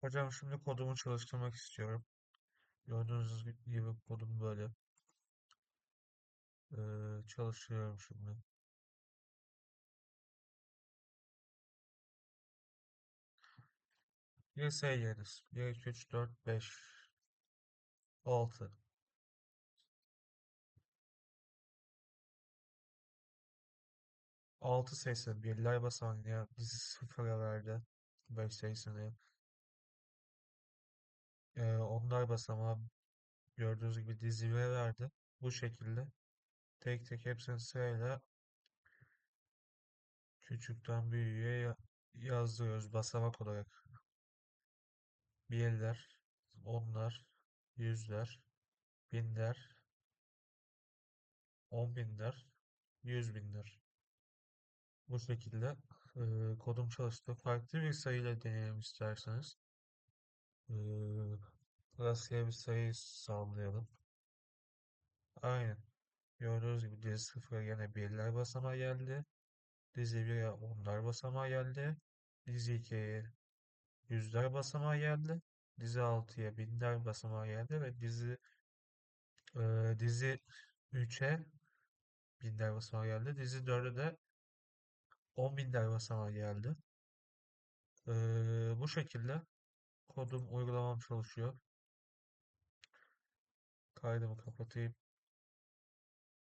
Hocam şimdi kodumu çalıştırmak istiyorum. Gördüğünüz gibi kodum böyle. Ee, çalıştırıyorum şimdi. Bir sayınız. 1, 2, 3, 4, 5, 6. Altı sayısı birler basamağına dizi sıfıra verdi. 5 sayısını. Ee, onlar basamağı gördüğünüz gibi dizilere verdi. Bu şekilde tek tek hepsini sırayla küçükten büyüğe ya- yazdırıyoruz basamak olarak. Birler, onlar, yüzler, binler, on binler, yüz binler. Bu şekilde e, kodum çalıştı. Farklı bir sayıyla deneyelim isterseniz. E, rastgele bir sayı sağlayalım. Aynen. Gördüğünüz gibi dizi sıfıra yine birler basamağı geldi. Dizi 1'e onlar basamağı geldi. Dizi 2'ye yüzler basamağı geldi. Dizi 6'ya binler basamağı geldi ve dizi e, dizi 3'e binler basamağı geldi. Dizi 4'e de 10 binler basamağı geldi. E, bu şekilde kodum uygulamam çalışıyor. 楓のて葉がぴったりで